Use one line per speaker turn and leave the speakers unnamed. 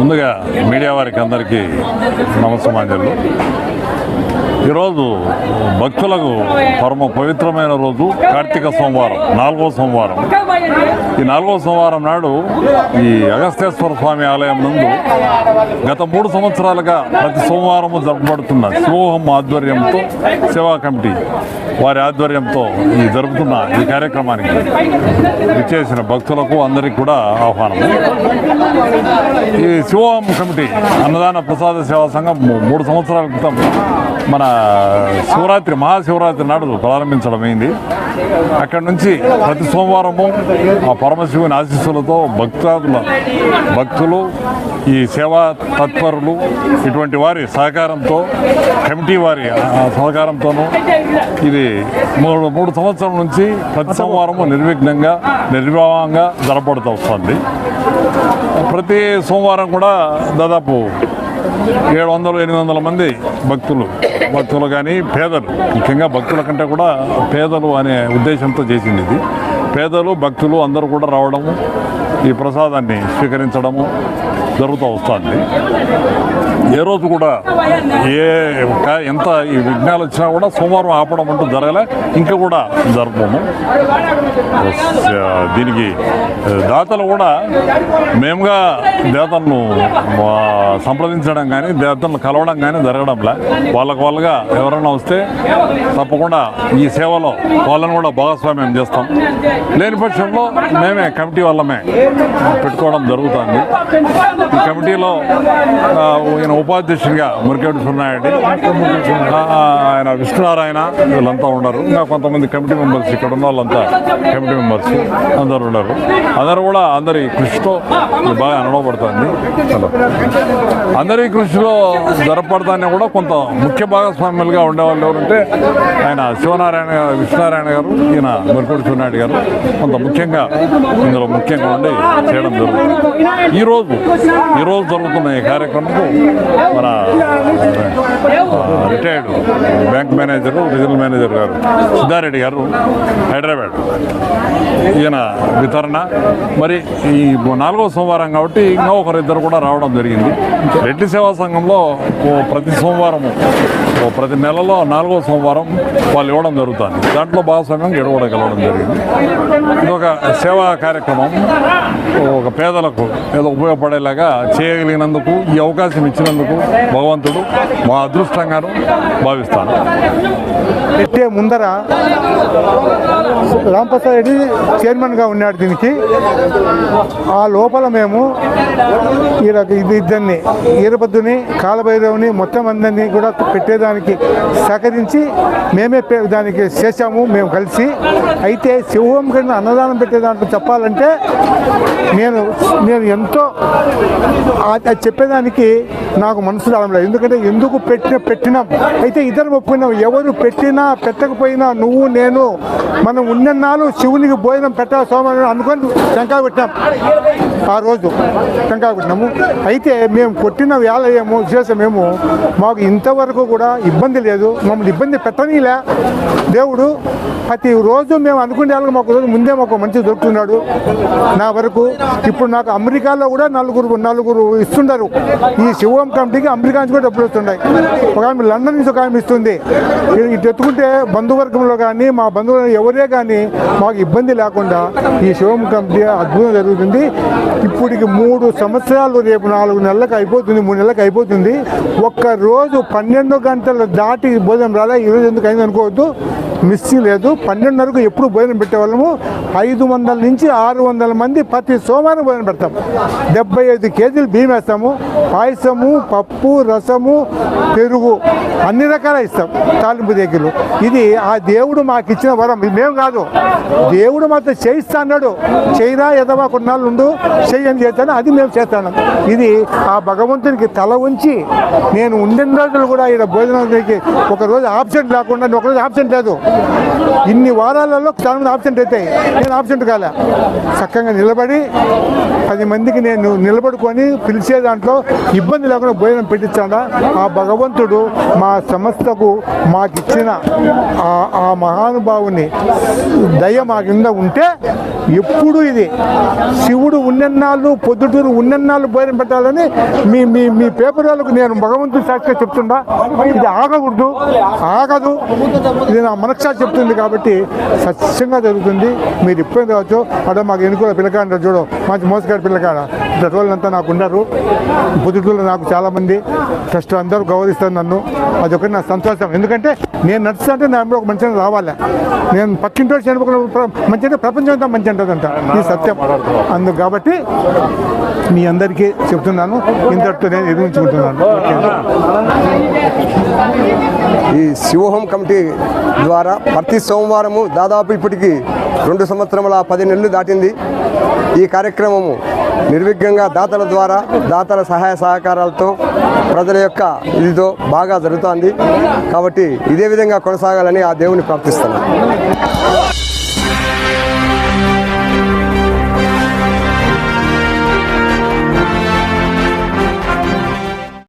ముందుగా మీడియా వారికి అందరికీ నమస్సమాంజలు. ఈరోజు భక్తులకు పరమ పవిత్రమైన రోజు కార్తీక సోమవారం నాలుగో సోమవారం. ఈ నాలుగో సోమవారం నాడు ఈ అగస్తేశ్వర స్వామి ఆలయం నందు గత మూడు సంవత్సరాలుగా ప్రతి సోమవారము జరపబడుతున్న శివోహం ఆధ్వర్యంతో సేవా కమిటీ వారి ఆధ్వర్యంతో ఈ జరుపుతున్న ఈ కార్యక్రమానికి విచ్చేసిన భక్తులకు అందరికీ కూడా ఆహ్వానం ఈ శివోహం కమిటీ అన్నదాన ప్రసాద సేవా సంఘం మూడు సంవత్సరాల క్రితం మన శివరాత్రి మహాశివరాత్రి నాడు ప్రారంభించడం అయింది. అక్కడి నుంచి ప్రతి సోమవారము ఆ పరమశివుని ఆశీస్సులతో భక్తాదుల భక్తులు ఈ సేవా తత్పరులు ఇటువంటి వారి సహకారంతో కమిటీ వారి సహకారంతోనూ ఇది మూడు మూడు సంవత్సరాల నుంచి ప్రతి సోమవారము నిర్విఘ్నంగా నిర్వాహంగా జరపడుతూ వస్తుంది. ప్రతి సోమవారం కూడా దాదాపు ఏడు వందలు ఎనిమిది వందల మంది భక్తులు భక్తులు కానీ పేదలు ముఖ్యంగా భక్తుల కంటే కూడా పేదలు అనే ఉద్దేశంతో చేసింది ఇది. పేదలు భక్తులు అందరూ కూడా రావడము ఈ ప్రసాదాన్ని స్వీకరించడము జరుగుతూ వస్తుంది. ఏ రోజు కూడా ఏ ఎంత ఈ విఘ్నాలు వచ్చినా కూడా సోమవారం ఆపడం అంటూ జరగలే. ఇంకా కూడా జరపము uh, దీనికి uh, దాతలు కూడా మేముగా దేతలను సంప్రదించడం కానీ దేతలను కలవడం కానీ జరగడంలే వాళ్ళకు వాళ్ళుగా ఎవరైనా వస్తే తప్పకుండా ఈ సేవలో వాళ్ళని కూడా భాగస్వామ్యం చేస్తాం. లేని పక్షంలో మేమే కమిటీ వాళ్ళమే పెట్టుకోవడం జరుగుతుంది. ఈ కమిటీలో ఆయన ఉపాధ్యక్షునిగా మురికేడు సున్నారెడ్డి. ఆయన విష్ణునారాయణ వీళ్ళంతా ఉన్నారు ఇంకా కొంతమంది కమిటీ మెంబర్స్ ఇక్కడ ఉన్న వాళ్ళంతా కమిటీ మెంబర్స్ అందరు ఉన్నారు అందరూ కూడా అందరి కృషితో బాగా నడవబడుతుంది. అందరి కృషిలో జరపడతాన్ని కూడా కొంత ముఖ్య భాగస్వామ్యులుగా ఉండేవాళ్ళు ఎవరంటే ఆయన శివనారాయణ గారు విష్ణునారాయణ గారు ఈయన మురికోటి శివనాయుడు గారు కొంత ముఖ్యంగా ఇందులో ముఖ్యంగా ఉండి చేయడం జరుగుతుంది. ఈరోజు ఈరోజు జరుగుతున్న ఈ కార్యక్రమంకు మన retired bank manager regional manager గారు సిద్ధారెడ్డి గారు హైదరాబాద్. ఈయన వితరణ. మరి ఈ నాలుగో సోమవారం కాబట్టి ఇంకా ఒకరిద్దరు కూడా రావడం జరిగింది. రెడ్డి సేవా సంఘంలో ఓ ప్రతి సోమవారం ప్రతి నెలలో నాలుగో సోమవారం వాళ్ళు ఇవ్వడం జరుగుతుంది. దాంట్లో భాగస్వామ్యం ఎడ జరిగింది. ఇది ఒక సేవా కార్యక్రమం. ఒక పేదలకు ఏదో ఉపయోగపడేలాగా చేయగలిగినందుకు ఈ అవకాశం ఇచ్చినందుకు భగవంతుడు మా అదృష్టంగాను భావిస్తాను.
పెట్టే ముందర రాంప్రసాద్ రెడ్డి చైర్మన్గా ఉన్నాడు దీనికి. ఆ లోపల మేము ఇది ఇద్దరిని ఈరబద్దుని కాలభైరవుని మొత్తం అందరినీ కూడా పెట్టేదానికి సహకరించి మేమే దానికి చేశాము మేము కలిసి. అయితే శివం కింద అన్నదానం పెట్టే చెప్పాలంటే నేను నేను ఎంతో అది చెప్పేదానికి నాకు మనసు రావడం లేదు. ఎందుకంటే ఎందుకు పెట్టిన పెట్టినాం? అయితే ఇద్దరు ఒప్పుకున్నాం. ఎవరు పెట్టినా పెట్టకపోయినా నువ్వు నేను మనం ఉన్నన్నాళ్ళు శివునికి భోజనం పెట్టాలి సోమవారం అనుకొని టెంకాయ పెట్టినాం ఆ రోజు టెంకాయ పెట్టినాము అయితే మేము కొట్టిన వేళ ఏమో మాకు ఇంతవరకు కూడా ఇబ్బంది లేదు. మమ్మల్ని ఇబ్బంది పెట్టనీలే. దేవుడు ప్రతి రోజు మేము అనుకునే వాళ్ళకి మాకు రోజు ముందే మాకు మంచి దొరుకుతున్నాడు. నా వరకు ఇప్పుడు నాకు అమెరికాలో కూడా నలుగురు నలుగురు ఇస్తున్నారు ఈ శివం కమిటీకి అమెరికా నుంచి కూడా డబ్బులు వస్తున్నాయి. ఒక ఆమె లండన్ నుంచి ఒక ఆమె ఇస్తుంది. ఇటు ఎత్తుకుంటే బంధువర్గంలో కానీ మా బంధువులు ఎవరే కానీ మాకు ఇబ్బంది లేకుండా ఈ శివం కమిటీ అద్భుతం జరుగుతుంది. ఇప్పటికి మూడు సంవత్సరాలు రేపు నాలుగు నెలలకు అయిపోతుంది మూడు నెలలకు అయిపోతుంది. ఒక్క రోజు పన్నెండు గంటలు దాటి భోజనం రాలే. ఈరోజు ఎందుకు అయింది అనుకోవద్దు. మిస్సింగ్ లేదు. పన్నెండున్నరకు ఎప్పుడు భోజనం పెట్టేవాళ్ళము? ఐదు వందల నుంచి ఆరు వందల మంది ప్రతి సోమవారం భోజనం పెడతాం. డెబ్బై ఐదు కేజీలు బియ్యం వేస్తాము. పాయసము పప్పు రసము పెరుగు అన్ని రకాల ఇస్తాం. తాలింపు దగ్గరలు. ఇది ఆ దేవుడు మాకు ఇచ్చిన వరం మేము కాదు. దేవుడు మాతో చేయిస్తా అన్నాడు. చేయరా ఎదవా కొన్నాళ్ళు ఉండు. చేయని చేస్తాను. అది మేము చేస్తాను ఇది ఆ భగవంతునికి తల ఉంచి నేను ఉండిన రోజులు కూడా ఈడ భోజనానికి ఒక రోజు ఆబ్సెంట్ లేకుండా ఒక రోజు ఆబ్సెంట్ లేదు. ఇన్ని వారాలలో చాలా మంది ఆబ్సెంట్ అవుతాయి నేను ఆబ్సెంట్ కాలే. చక్కగా నిలబడి పది మందికి నేను నిలబడుకొని పిలిచే దాంట్లో ఇబ్బంది లేకుండా భోజనం పెట్టించాడా? ఆ భగవంతుడు మా సంస్థకు మాకిచ్చిన ఆ- ఆ మహానుభావుని దయ మా కింద ఉంటే ఎప్పుడు ఇది. శివుడు ఉన్నన్నాళ్ళు పొద్దుటూరు ఉన్నన్నాళ్ళు భోజనం పెట్టాలని మీ మీ మీ పేపర్ వాళ్ళకు నేను భగవంతుని సాక్షిగా చెప్తుండా ఇది ఆగకూడదు ఆగదు. ఇది నా మనస్సాక్షి చెప్తుంది కాబట్టి సత్యంగా జరుగుతుంది. మీరు ఇబ్బంది కావచ్చు అక్కడ మాకు ఎన్నుకో పిల్లకాడ చూడు మంచి మోసగాడి పిల్లకాడ ఇట్లా రోజులంతా నాకు ఉన్నారు. పొద్దుటూరులో నాకు చాలామంది. ఫస్ట్ అందరూ గౌరవిస్తారు నన్ను. అదొకటి నా సంతోషం. ఎందుకంటే నేను నడుస్తుంటే నా ఒక మంచి రావాలి. నేను పక్కింటో చనిపోకుండా మంచి అంటే ప్రపంచం అంతా మంచి అంటుందంట ఇది సత్యం. అందుకు కాబట్టి మీ అందరికీ చెప్తున్నాను. ఇంతటితో నేను ఎదురించుకుంటున్నాను ఓకే.
ఈ శివోహం కమిటీ ద్వారా ప్రతి సోమవారము దాదాపు ఇప్పటికి రెండు సంవత్సరముల పది నెలలు దాటింది. ఈ కార్యక్రమము నిర్విఘ్నంగా దాతల ద్వారా దాతల సహాయ సహకారాలతో ప్రజల యొక్క ఇదితో బాగా జరుగుతోంది. కాబట్టి ఇదే విధంగా కొనసాగాలని ఆ దేవుని ప్రార్థిస్తున్నాను.